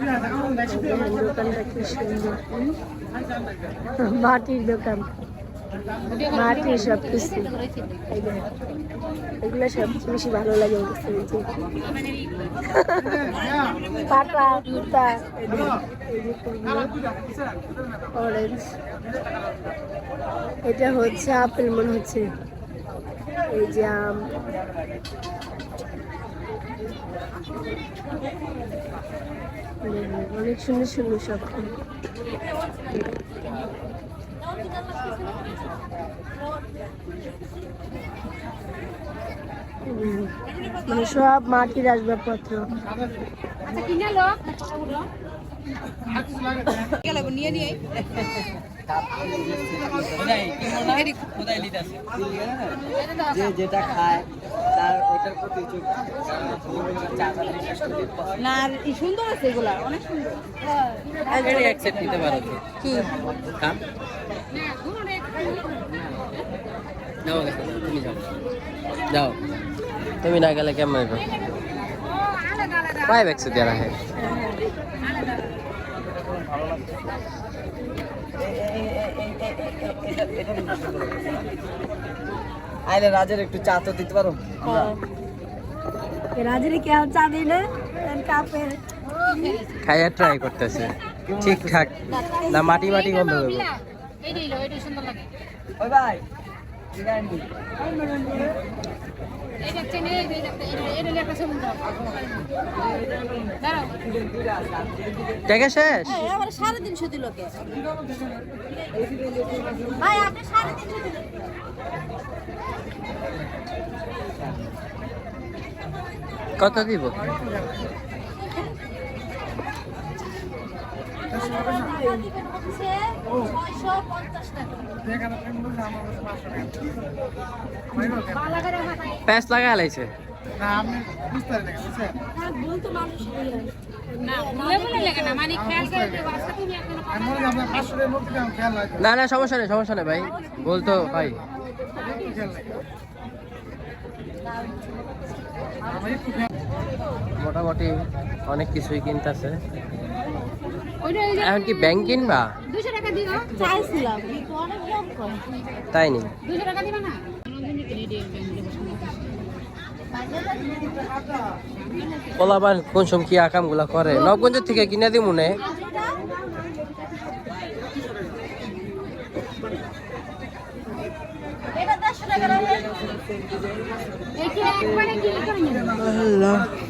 দোকানটা কি সুন্দর মাটির দোকান। মাটির সব কিছু। এগুলো সবচেয়ে বেশি ভালো লাগে পাটা, জুতা অরেঞ্জ এটা হচ্ছে আপেল, মনে হচ্ছে। এই যে আম। অনেক সুন্দর সুন্দর সব। মানে সব মাটির আসবাবপত্র। যে যেটা খায়। না সুন্দর আছে এগুলা অনেক সুন্দর নিতে পারো কি যাও তুমি যাও যাও তুমি না গেলে কেমন হবে পাই ব্যাগসে দেওয়া হয় আইলে রাজের একটু চা তো দিতে পারো? রাজের কে চা দিলে? কাপে। খাইয়া ট্রাই করতেছে। ঠিকঠাক। না মাটি মাটি গন্ধ হবে ওই ভাই টাকা শেষ? আবার সাড়ে তিনশো দিল কে? ভাই আপনি সাড়ে তিনশো দিলেন। কত দিব? প্যাঁচ লাগা লাইছে। না না সমস্যা নেই সমস্যা নেই ভাই। বলতো ভাই মোটামুটি অনেক কিছুই কিনতেছে। এখন কি ব্যাংক কিনবা? তাই নি? পোলাবার কোন সম কি আকামগুলা করে? নবগঞ্জ থেকে কিনে দি মনে রাখবে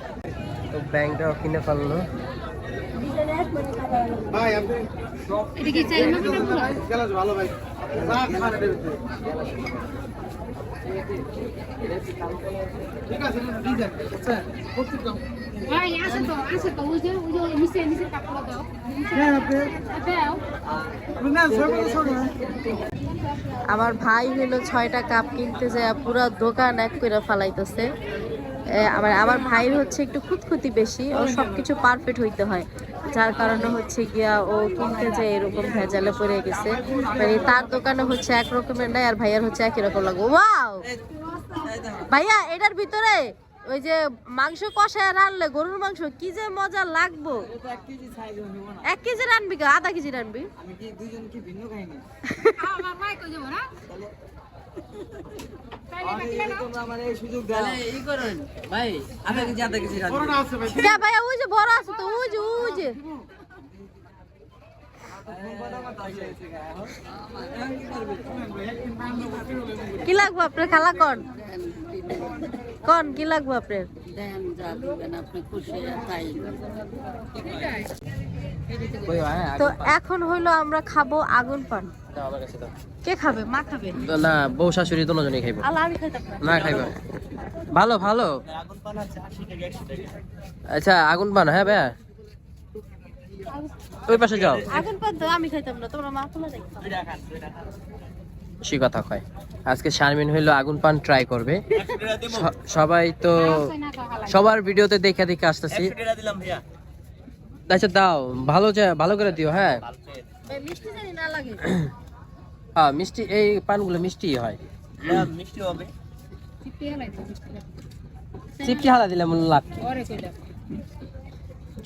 তো নিচে নিচে কাপড় দাও। হ্যাঁ আমার ভাই হলো ছয়টা কাপ কিনতে যায় পুরো দোকান এক করে ফালাইতেছে। এ, আমার আমার ভাইয়ের হচ্ছে একটু খুঁতখুতি বেশি ও সব কিছু পারফেক্ট হইতে হয়। যার কারণে হচ্ছে গিয়া ও কিনতে যায় এরকম ভেজালে পড়ে গেছে। মানে তার দোকানে হচ্ছে এক রকমের নাই আর ভাইয়ার হচ্ছে একই রকম লাগবে ওয়াও ভাইয়া এটার ভিতরে ওই যে মাংস কষায় রানলে গরুর মাংস কি যে মজা লাগবো। এক কেজি সাইজ নেব না এক কেজি রানবি। কা আধা কেজি রানবি আমি কি লাগবে আপনার খালা কন? কন কি লাগবে আপনার? তো এখন হইল আমরা খাব আগুন পান। কে খাবে? মা খাবে? না বউ শাশুড়ি দুজনেই খাইবো। না। খাইবা? ভালো ভালো। আচ্ছা আগুন পান হ্যাঁ ভাইয়া? ওই পাশে যাও। আগুন পাত দাও আমি খাইতাম না। তোমরা মা সে কথা কয়। আজকে শারমিন হইল আগুন পান ট্রাই করবে। সবাই তো সবার ভিডিওতে দেখে দেখে আসতেছি। আচ্ছা দাও। ভালো যা- ভালো করে দিও হ্যাঁ। এই মিষ্টি না হ্যাঁ মিষ্টি এই পানগুলো মিষ্টি হয় চিপটি হালা দিলে মনে লাভ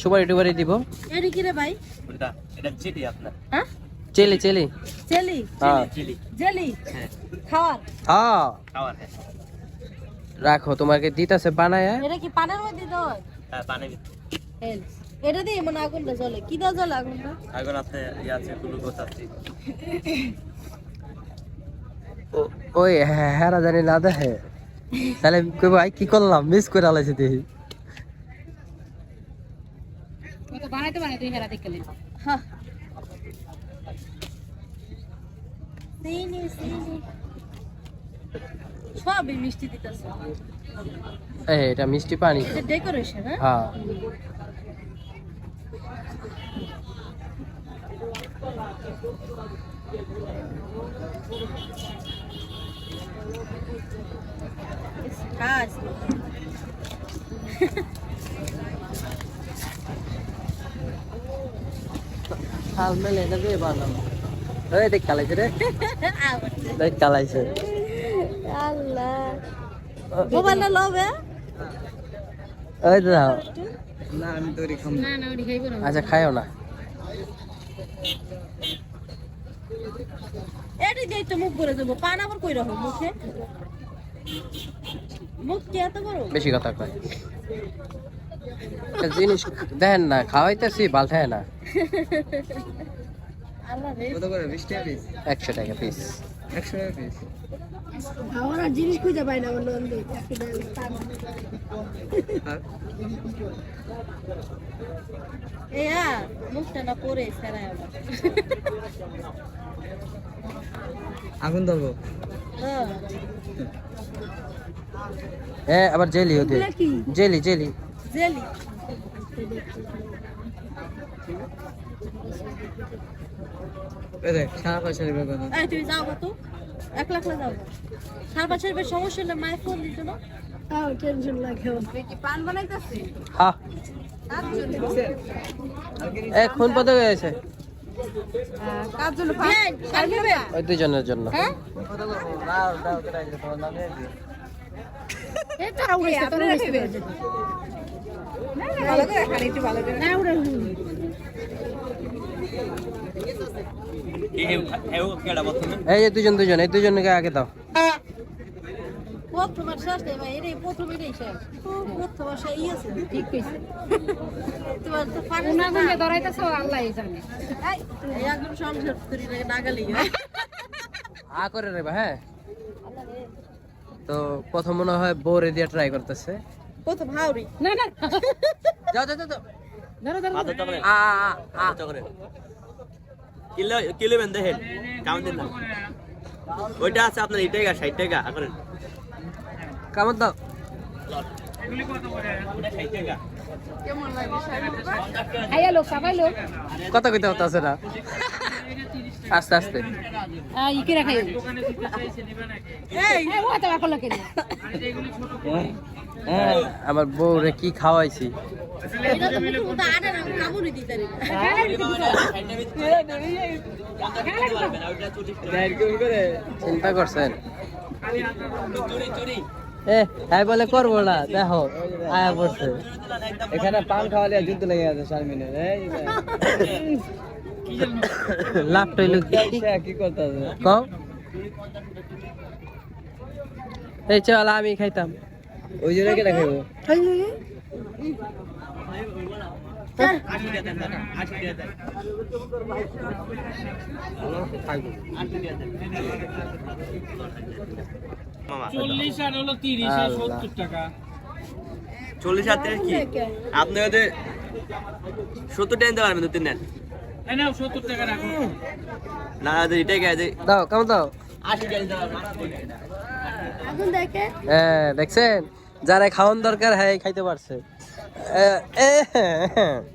সুপারি টুপারি দিব। এডি কি রে ভাই? হ্যাঁ? চেলি চেলি হ্যাঁ। জেলি খাওয়ার? হ্যাঁ। রাখো তোমাকে দিতেছে বানায়। এটা কি পানের মধ্যে দাও হেল এটা দিয়ে মানে আগুনটা জ্বলে। কি দাও জ্বলে আগুনটা? ও- ওই হ্যাঁ হ্যাঁ জানি না দেখে। তাহলে কই ভাই কি করলাম? মিস করে আলাইছে দেখি। বানাইতে বানাইতে হেরা দেখলে হ্যাঁ। সবই মিষ্টি দিতেছে। এটা মিষ্টি পানি। এটা ডেকোরেশন হ্যাঁ। কাজ হাল মেলে এটা দিয়ে বানাবো এই দেখ কালাইছে রে। দেখ কালাইছে। আল্লাহ। মোবাইলটা লবে? ওই তো দাও। না না ওটি খাইবো না। আচ্ছা খাইও না। এটি দিয়ে তো মুখ করে দেবো। পান আবার কই রাখো মুখে? মুখ কি এত বড়? বেশি কথা কয়। জিনিস দেখেন না খাওয়াইতেছি না। আল্লাহ রে। একশো টাকা পিস আমার আর জিনিস খুঁজে পাই না নন্দে এ মুখটা না পরে সেরাই আবার। আগুন ধরবো। হ্যাঁ। আবার জেলি ওদের জেলি জেলি। জেলি। সারা পয়সা নেবে তুমি যাও তো। এক লাখ যাও সার সমস্যা হলে মায়ের ফোন দিত না। তাও টেনশন লাগে কি পান বানাইতেছে হ্যাঁ এখন পদ গেছে কার জন্য পান কার নেবে? ওই দুজনের জন্য। হ্যাঁ? এই তারা উড়াইছে তোরা উড়াইছে ভালো করে খালি একটু ভালো করে। না উড়াই এই যে দুজন দুজন এই দুজনকে আগে দাও। প্রথম আর শেষ নেই ভাই এটাই প্রথম এটাই শেষ। প্রথম আর শেষ আছে ঠিক কইছে। তোমার তো কোনা গুনে ধরাইতেছ আল্লাহ জানে। এই একদম সংসার করি না নাগালি আ করে রে হ্যাঁ। তো প্রথম মনে হয় বোরে দিয়ে ট্রাই করতেছে। প্রথম হাওড়ি না না। যাও যাও যাও, ধরো ধরো আ আ, আ, আ। কিলো কিলো বেন দেখেন? কাউন্ট দিন না। ওইটা আছে আপনার এই টাকা ষাট টাকা করেন। কামড় দাও। কথা কইতে হতে আছে না আস্তে আস্তে। কেন আমার বউরে কি খাওয়াইছি? রে চিন্তা করছেন? এ তাই বলে করব না দেখো আয়া পড়ছে। এখানে পান খাওয়ালে যুদ্ধ লেগে আছে শারমিনের এই লাভ টইল কি? করতে কও? এই চল আমি খাইতাম। ওই জন্য কেটে খাইবো। মামা চল্লিশ আর হলো তিরিশ আর সত্তর টাকা। চল্লিশ হাজার টাকা কি? আপনি সত্তর টাকা দিতে পারবেন দু তিন নেন। এই নাও সত্তর টাকা রাখো। না এটাই দাও কেমন দাও? হ্যাঁ দেখছেন? যারা খাওয়ান দরকার হ্যাঁ খাইতে পারছে। হ্যাঁ। না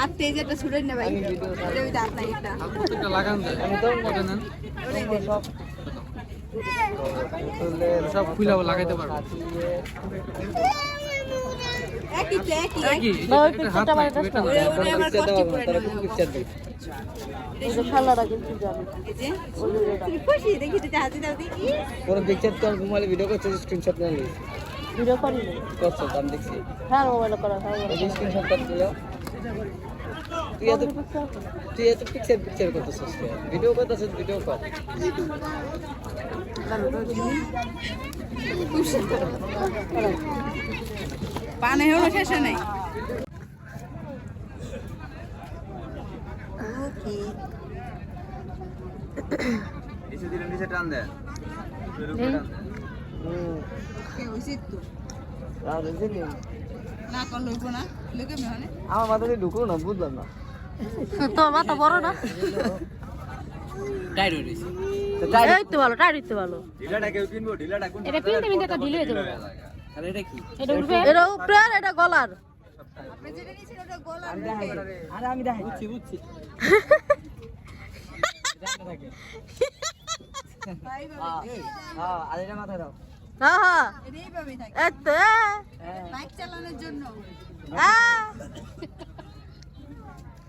আর তেজেটা ছুড়ে নে ভাই। এটা ওই দাঁত নাই এটা আমি তো মজা নেন সব খুলে লাগাইতে পারব। একই একই একই। ওই পিকচারটা আমার কাছে ওরে ওরে আমার কষ্ট করে নেবে এই যে কিন্তু জানি। এই যে তুমি খুশি? দেখি তো হাসি দাও দেখি। পুরো পিকচার তো মোবাইলে ভিডিও করছে স্ক্রিনশট নিয়ে নিস ভিডিও করি না করছ তো আমি দেখছি। হ্যাঁ মোবাইলে করা হয় স্ক্রিনশট তুই এত তুই এত পিকচার পিকচার করতেছিস ভিডিও করতেছিস ভিডিও কর। পানে হলো শেষে নাই। নিচে দিলে নিচে টান হইছে তো আর না কল লইব না। লইকে মেহনে আমার মাথাতে ঢুকলো না বুঝলাম না। তোর মাথা বড় না। টাইট হয়ে গেছে। তো ভালো টাইট হইতে ভালো। ঢিলাটা কেউ কিনবো? ঢিলাটা কোন এটা পিনতে পিনতে তো ঢিলে হয়ে যাবে। আর এটা কি? এটা উঠবে? এটা উপরে আর এটা গলার। আপনি যেটা নিছেন ওটা গলা আরে আমি দেখাই। বুঝছি বুঝছি। ভাই হ্যাঁ আর এটা মাথায় দাও। হ্যাঁ। হ্যাঁ এটা এইভাবেই থাকে। এই তো বাইক চালানোর জন্য। হ্যাঁ।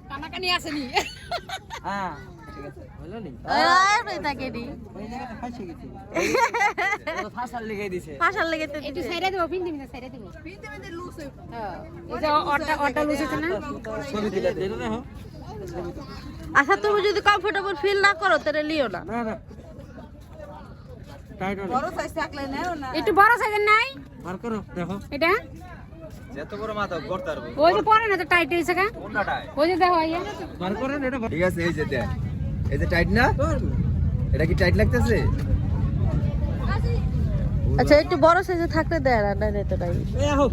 কানাকানি আসেনি। হ্যাঁ ঠিক আছে। হলো নি? এই থাকে নি ওই জায়গাটা ফাঁসে গেছে। ও ফাঁসার লিখে দিছে। ফাঁসার লেগে তো একটু সাইডে দেবো পিনতে পিনতে সাইডে দেবো। পিনতে পিনতে লুজ হইব হ্যাঁ এই যে অটা অটা লুজ হচ্ছে না? ছবি দিলে দিলে দেখো। আচ্ছা তুমি যদি কমফোর্টেবল ফিল না করো তাহলে লিও না। না না। টাইট হলো বড় সাইজ থাকলে নাও না। একটু বড় সাইজের নাই? বার করো দেখো। এটা? যত বড় মাথা করতে পারব ওই যে পরে না তো টাইট হয়েছে কা কোনটাটায়? ওই যে দেখো ইয়ে বার করেন এটা ঠিক আছে এই যে দেন। এই যে টাইট না? এটা কি টাইট লাগতেছে? আচ্ছা একটু বড় সাইজে থাকলে দেয় না নাই তো নাই এই আহো।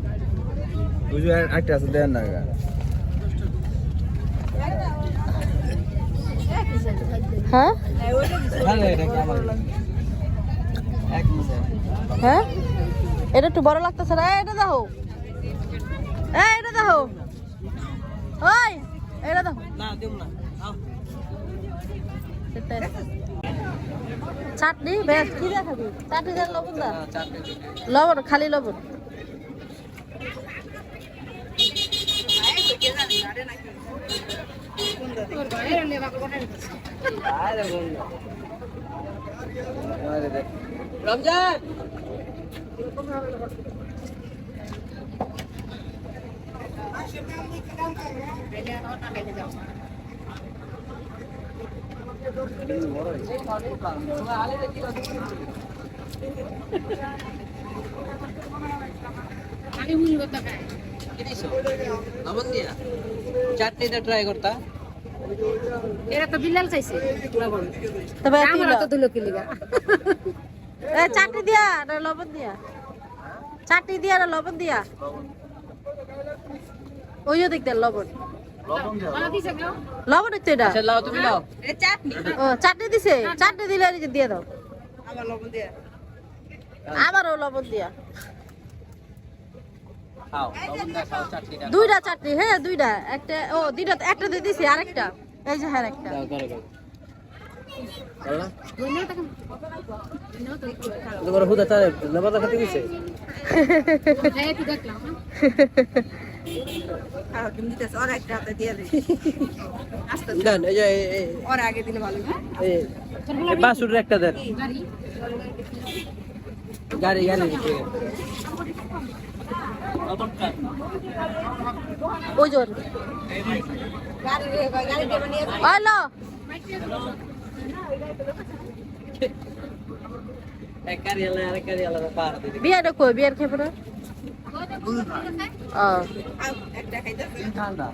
বুঝু একটা আছে দেন না হ্যাঁ ভালো এটা কি আমার এক মিনিট হ্যাঁ? এটা একটু বড় লাগতেছে না? এটা এই, এটা দেখো। ওই, এটা না চাটনি বেশ কি দেখাবি চাটনি দেন লবণ দা? লবণ, খালি লবণ। আরে দেখ। রমজান! চাটনিটা ট্রাই করতা এরা তো বিলাল চাইছে। তবে আমরা তো দুলো কিলিগা এ চাটনি দিয়া না লবণ দিয়া। চাটনি দিয়া না লবণ দিয়া। ওইও দেখতে লবণ। লবণ তো এটা। আচ্ছা লাও তুমি লাও। এটা চাটনি। ও চাটনি দিছে। চাটনি দিলে দিয়ে দাও। আমার লবণ দিয়ে। আবারও লবণ দিয়া। দুইটা চাটনি হ্যাঁ দুইটা। একটা ও দুইটা একটা দিয়ে দিছি আরেকটা। এই যে হ্যাঁ একটা দাও করো করো বইনা তখন তোমার হুদা চালে নেবাদা খাতে গেছে? হ্যাঁ একটু দেন। গাড়ি গাড়ি। গাড়ি বিয়াটা কই? বিয়ার খাইতেছে ঠান্ডা।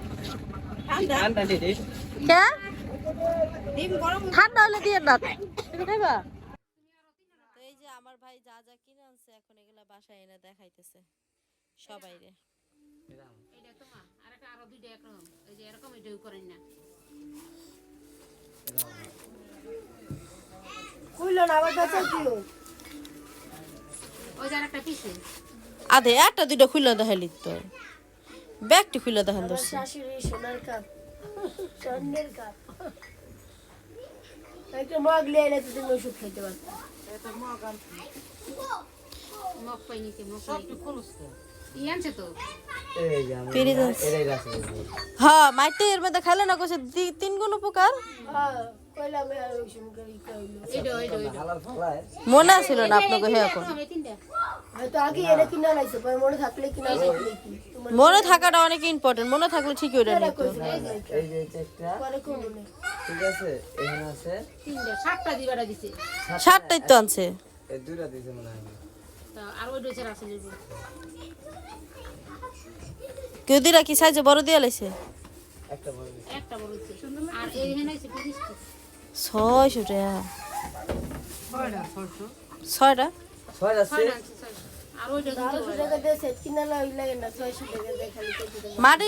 ঠান্ডা ঠান্ডা দিদি কে? ডিম গরম ঠান্ডা হলে দিয়ে না তুমি খাইবা? এই যে আমার ভাই যা যা কিনে আনছে এখন এগুলা বাসায় এনে দেখাইতেছে সবাই রে এটা তোমার? আর একটা আরও দুইটা একরকম। এই যে এরকম এটাও করেন না। আধে একটা দুইটা খুলে দেখাইলি তো ব্যাগটি খুলে দেখান একটা মগ এলে তুমি ওষুধ খেতে পারতো। মগ পাই নিতে মগ তো। হ্যাঁ মাইতে এর মধ্যে খেলে না কইছে দি- তিন গুণ উপকার? হ্যাঁ। মনে আছিল না আপনাকে হে এখন। মনে মনে থাকাটা অনেক ইম্পর্টেন্ট মনে থাকলে ঠিকই ওটা নিত ঠিক আছে এখানে আছে। সাতটা দিবাটা দিছে। সাতটাই তো আনছে। এই দুইটা দিছে মনে হয়। আর ওই ডোজের আছে কেউ দিরা কি সাইজে বড় দিয়ে লাইছে? একটা বড় একটা বড় আর এই এখানে আছে ছয়শো টাকা। ছয়টা মাটি